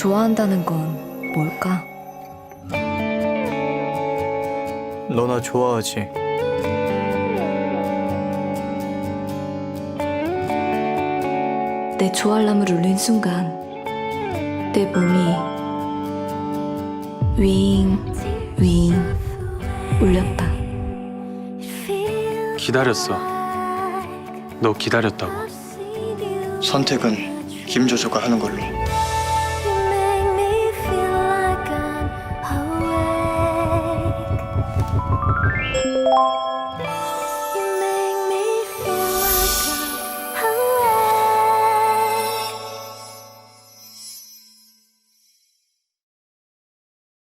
좋아한다는 건 뭘까? 너나 좋아하지? 내 조알람을 울린 순간 내 몸이 윙, 윙 울렸다. 기다렸어. 너 기다렸다고. 선택은 김조조가 하는 걸로.